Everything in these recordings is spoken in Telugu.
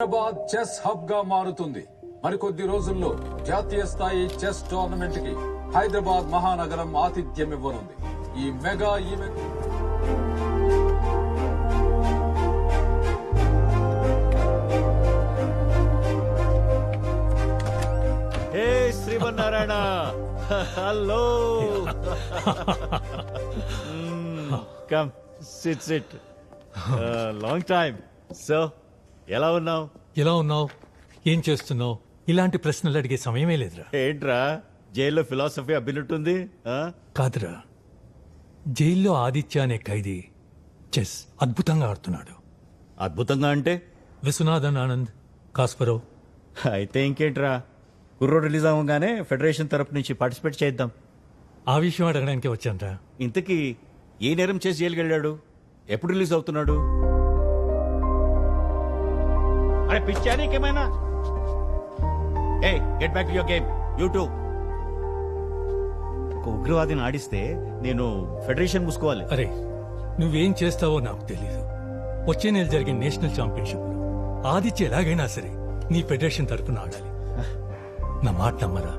హైదరాబాద్ చెస్ హబ్గా మారుతుంది. మరికొద్ది రోజుల్లో జాతీయ స్థాయి చెస్ టోర్నమెంట్కి హైదరాబాద్ మహానగరం ఆతిథ్యం ఇవ్వనుంది ఈ mega event hey Srimannarayana! Hello! Come sit sit. Long time so ఎలా ఉన్నావు? ఎలా ఉన్నావు? ఏం చేస్తున్నావు? ఇలాంటి ప్రశ్నలు అడిగే సమయమే లేదురా. ఏంట్రా? జైల్లో ఫిలాసఫీ అబ్బినట్టుంది ఆ? కాదురా. జైల్లో ఆదిత్య అనే ఖైదీ చెస్ అద్భుతంగా ఆడుతున్నాడు. అద్భుతంగా అంటే? విశ్వనాథన్ ఆనంద్ కాస్పరో అయితే ఇంకేంట్రా? కుర్రో రిలీజ్ అవ్వగానే ఫెడరేషన్ తరపు నుంచి పార్టిసిపేట్ చేద్దాం ఆ విషయం అడగడానికి వచ్చానరా. ఇంతకీ ఏ నేరం చేసి జైలుకి వెళ్ళాడు ఎప్పుడు రిలీజ్ అవుతున్నాడు? అరే పిచ్చా నీకేమైనా ఏ get back your game you too ఒక ఉగ్రవాదిని ఆడిస్తే నేను ఫెడరేషన్ మూసుకోవాలి. అరే నువ్వేం చేస్తావో నాకు తెలీదు. వచ్చే నెల జరిగే నేషనల్ ఛాంపియన్షిప్లో ఆదిత్య ఎలాగైనా సరే నీ ఫెడరేషన్ తరఫున ఆడాలి. నా మాట నమ్మరా?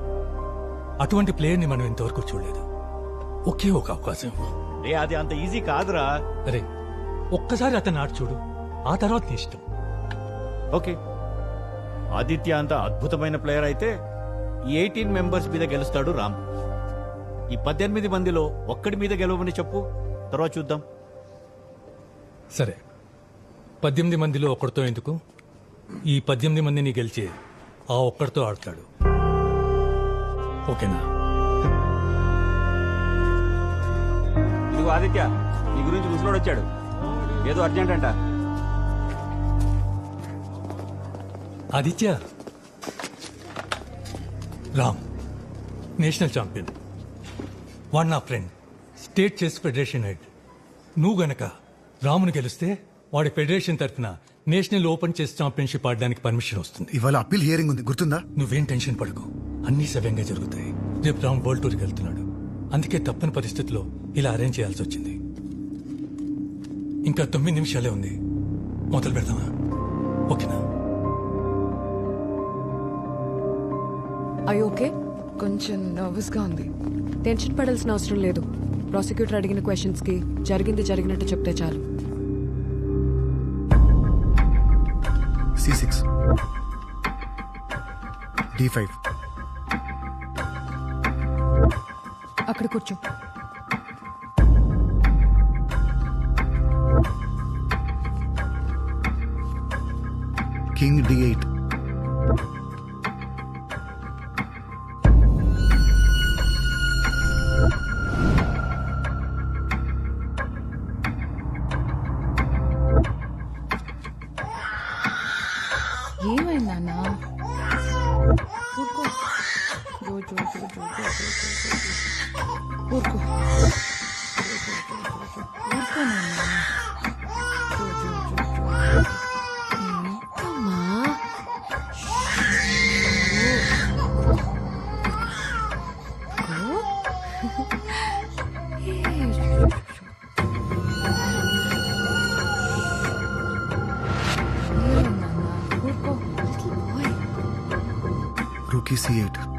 అటువంటి ప్లేయర్ని మనం ఇంతవరకు చూడలేదు. ఒకే ఒక అవకాశం. రే అది అంత ఈజీ కాదురా. అరే ఒక్కసారి అతను ఆడి చూడు. ఆ తర్వాత నీ ఇష్టం. ఓకే. ఆదిత్య అంత అద్భుతమైన ప్లేయర్ అయితే ఈ ఎయిటీన్ మెంబర్స్ మీద గెలుస్తాడు రామ్. ఈ పద్దెనిమిది మందిలో ఒక్కడి మీద గెలవమని చెప్పు. తర్వాత చూద్దాం. సరే. పద్దెనిమిది మందిలో ఒక్కడితో ఎందుకు? ఈ పద్దెనిమిది మందిని గెలిచి ఆ ఒక్కడితో ఆడతాడు. ఓకేనా? ఇదిగో ఆదిత్య నీ గురించి ముసలోడు వచ్చాడు. ఏదో అర్జెంట్ అంట. ఆదిత్య. Ram national champion. వాడు నా friend. State chess federation head. నువ్వు గనక రామును గెలిస్తే వాడి ఫెడరేషన్ తరఫున నేషనల్ ఓపెన్ చెస్ ఛాంపియన్షిప్ ఆడడానికి పర్మిషన్ వస్తుంది. ఇవాళ అప్పీల్ హియరింగ్ ఉంది. గుర్తుందా? నువ్వేం టెన్షన్ పడకు. అన్ని సవ్యంగా జరుగుతాయి. రేపు రామ్ వరల్డ్ టూర్కి వెళ్తున్నాడు. అందుకే తప్పని పరిస్థితిలో ఇలా అరేంజ్ చేయాల్సి వచ్చింది. ఇంకా తొమ్మిది నిమిషాలే ఉంది. మొదలు పెడదామా ఓకేనా? ఐ ఓకే కొంచెం నర్వస్గా ఉంది. టెన్షన్ పడాల్సిన అవసరం లేదు. ప్రాసిక్యూటర్ అడిగిన క్వశ్చన్స్కి జరిగింది జరిగినట్టు చెప్తే చాలు. సి సిక్స్ డి ఫైవ్ అక్కడ కూర్చో. కింగ్ డి ఎయిట్ చూ చూ చూ ఊరుకో Rookie C8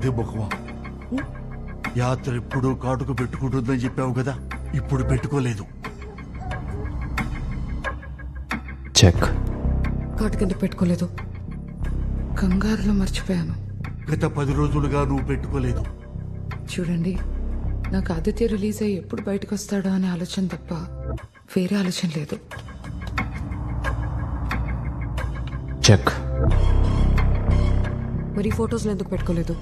పెద్ద ముఖమా యాత్ర ఎప్పుడు కాటుకు పెట్టుకుంటుందని చెప్పావు కదా ఇప్పుడు పెట్టుకోలేదు. కాటు కింద పెట్టుకోలేదు? కంగారులో మర్చిపోయాను. గత పది రోజులుగా నువ్వు పెట్టుకోలేదు. చూడండి నాకు ఆదిత్య రిలీజ్ అయ్యి ఎప్పుడు బయటకు వస్తాడో అనే ఆలోచన తప్ప వేరే ఆలోచన లేదు. మరి ఫొటోస్లో ఎందుకు పెట్టుకోలేదు?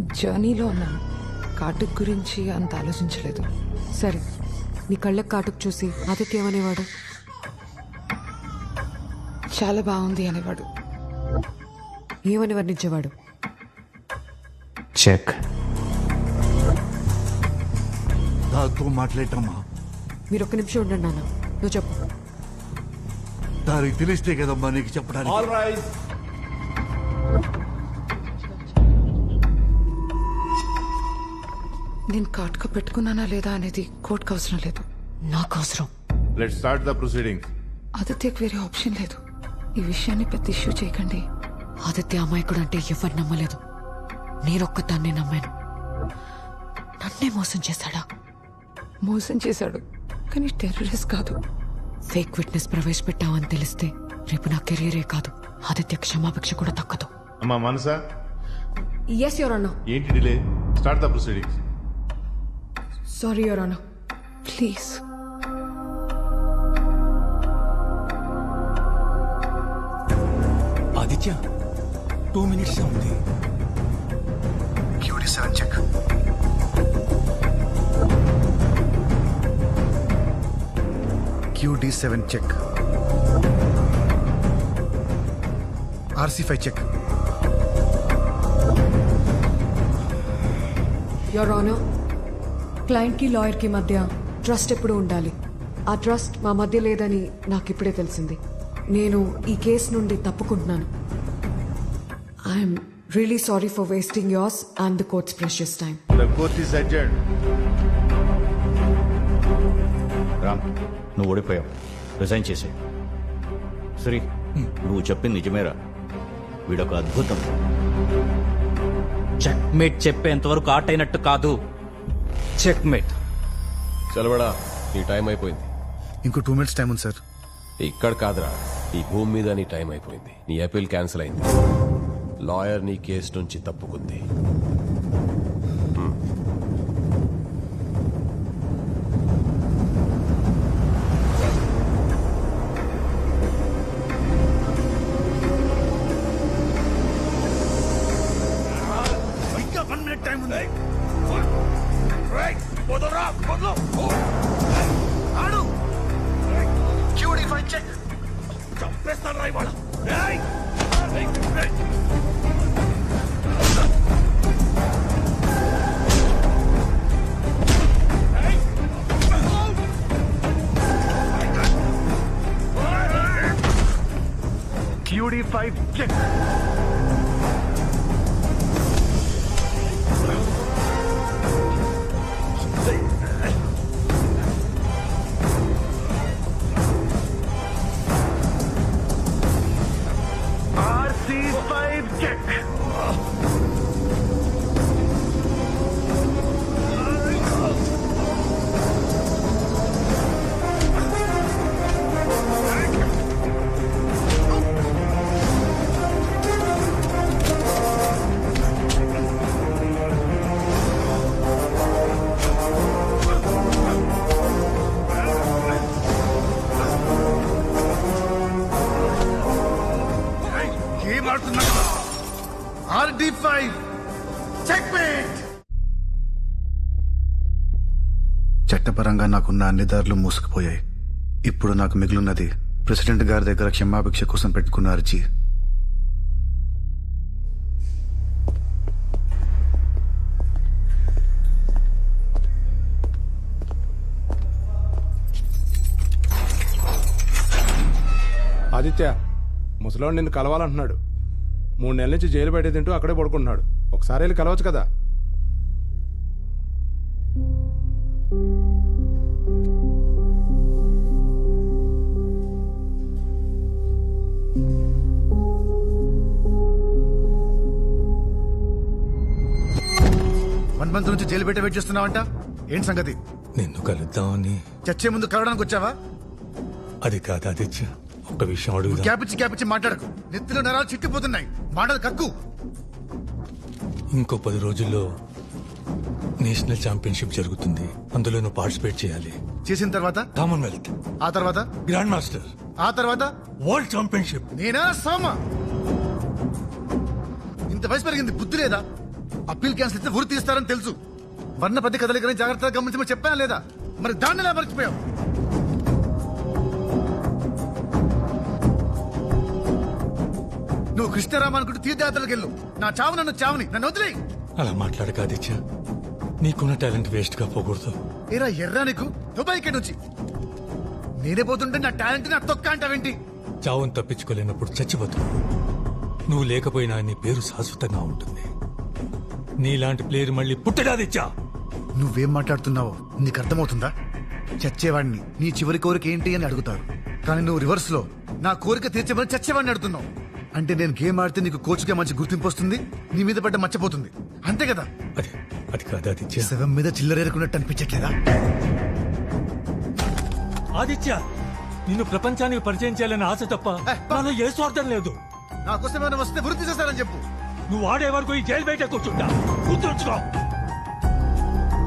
జర్నీలో ఉన్నాను. కార్డుక్ గురించి అంత ఆలోచించలేదు. సరే నీ కళ్ళకు కాటుకు చూసి ఆదిత్య ఏమనేవాడు చాలా బాగుంది అనేవాడు. ఏమని వర్ణించేవాడు? దాంతో మాట్లాడటమ్మా. మీరు ఒక్క నిమిషం ఉండండి నాన్న. నువ్వు చెప్పు. దానికి తెలిస్తే కదమ్మా నీకు చెప్పడానికి. నేను కాటుక పెట్టుకున్నానా లేదా అనేది కోర్టుకు అవసరం లేదు. నాకు అవసరం. లెట్ స్టార్ట్ ద ప్రొసీడింగ్స్ ఆదిత్యకు వేరే ఆప్షన్ లేదు. ఈ విషయాన్ని పెద్ద ఇష్యూ చేయకండి. ఆదిత్య అమాయకుడు అంటే ఎవరు నమ్మలేదు. నేనొక్కదాన్నే నమ్మాను. నన్నే మోసం చేశాడా? మోసం చేశాడు. కానీ టెర్రరిస్ట్ కాదు. ఫేక్ విట్నెస్ ప్రవేశపెట్టావని తెలిస్తే రేపు నా కెరీరే కాదు. ఆదిత్య క్షమాభిక్ష కూడా తక్కదు అమ్మా మనసా? ఎస్ యువర్ అన్న ఏంటి delay? Start the proceedings sorry your honour please. Aditya two minutes ఉంది. QD seven check. QD seven check. RC five check. Your honour క్లయింట్కి లాయర్కి మధ్య ట్రస్ట్ ఎప్పుడు ఉండాలి. ఆ ట్రస్ట్ మా మధ్య లేదని నాకు ఇప్పుడే తెలిసింది. నేను ఈ కేసు నుండి తప్పుకుంటున్నాను. I'm really sorry for wasting yours and the court's precious time the court is adjourn Ram నువ్వు ఓడిపోయావు. రిజైన్ చేసే శ్రీ నువ్వు చెప్పింది నిజమేరా? వీడొక అద్భుతం. చెక్ మేట్ చెప్పేంత వరకు ఆట అయినట్టు కాదు. చెక్ మేట్ చలవడా నీ టైం అయిపోయింది. ఇంకో టూ మినిట్స్ టైం ఉంది సార్. ఇక్కడ కాదురా ఈ భూమి మీద నీ టైం అయిపోయింది. నీ అపీల్ క్యాన్సిల్ అయింది. లాయర్ నీ కేసు నుంచి తప్పుకుంది. ఫైవ్ చట్టపరంగా నాకున్న అన్ని దారులు మూసుకుపోయాయి. ఇప్పుడు నాకు మిగిలినది ప్రెసిడెంట్ గారి దగ్గర క్షమాభిక్ష కోసం పెట్టుకున్న అర్జీ. ఆదిత్య ముసలాడు నిన్ను కలవాలంటున్నాడు. మూడు నెలల నుంచి జైలు బయట తింటూ అక్కడే పడుకుంటున్నాడు. ఒకసారి వెళ్ళి కలవచ్చు కదా. వన్ మంత్ నుంచి జైలు పెట్టి వెయిట్ చేస్తున్నావంట? ఏంటి సంగతి? నిన్ను కలుద్దామని. చచ్చే ముందు కలవడానికి వచ్చావా? అది కాదు ఆదిత్య. ఒక్క విషయం అడుగుదా. క్యాపిచ్చి క్యాపిచ్చి మాట్లాడకు. నెత్తిలో నరాలు చిట్టిపోతున్నాయి. మాటలు కక్కు. ఇంకో పది రోజుల్లో నేషనల్ ఛాంపియన్షిప్ జరుగుతుంది. అందులో నువ్వు పార్టిసిపేట్ చేయాలి. చేసిన తర్వాత? కామన్వెల్త్. ఆ తర్వాత? Grand master. ఆ తర్వాత? World championship. నేనా? సామా? ఇంత వయసు పెరిగింది బుద్ధి లేదా? అప్పీల్ క్యాన్సిల్ ఇస్తే ఊరు తీస్తారని తెలుసు. వర్ణ పద్ధతి కదలికని జాగ్రత్తగా గమనించమని చెప్పానా లేదా? మరి దాన్ని ఎలా మర్చిపోయావు? నువ్వు కృష్ణరామ అనుకుంటూ తీర్థయాత్రలకు వెళ్ళు. నా చావు నన్ను చావుని నన్ను వదిలేయి అలా మాట్లాడక ఆదిత్య. నీకున్న టాలెంట్ వేస్ట్గా పోకూడదు. ఏరా ఎర్రా నీకు? దుబాయ్ ఇక్కడి నుంచి. నేనే పోతుంటే నా టాలెంట్ నా తొక్క అంటావేంటి? చావును తప్పించుకోలేనప్పుడు చచ్చిపోతావు. నువ్వు లేకపోయినా నీ పేరు శాశ్వతంగా ఉంటుంది. నీలాంటి ప్లేయర్ మళ్ళీ పుట్టడాదిచ్చా నువ్వేం మాట్లాడుతున్నావో నీకు అర్థమవుతుందా? చచ్చేవాడిని నీ చివరి కోరిక ఏంటి అని అడుగుతారు. కానీ నువ్వు రివర్స్లో నా కోరిక తీర్చమని చచ్చేవాడిని అడుగుతున్నావు. అంటే నేను గేమ్ ఆడితే నీకు కోచ్గా మంచి గుర్తింపు వస్తుంది? నీ మీద పడ్డ మర్చిపోతుంది అంతే కదా? అది అది కాదు ఆదిత్య. శవం మీద చిల్లరేరుకున్నట్టు అనిపించట్లేదా? ఆదిత్య నిన్ను ప్రపంచానికి పరిచయం చేయాలని ఆశ తప్ప నాలో ఏ స్వార్థం లేదు. నా కోసం ఏమైనా వస్తే వృత్తి చేస్తానని చెప్పు. నువ్వు ఆడే వరకు ఈ జైలు బయట కూర్చుంటా. గుర్తుంచుకో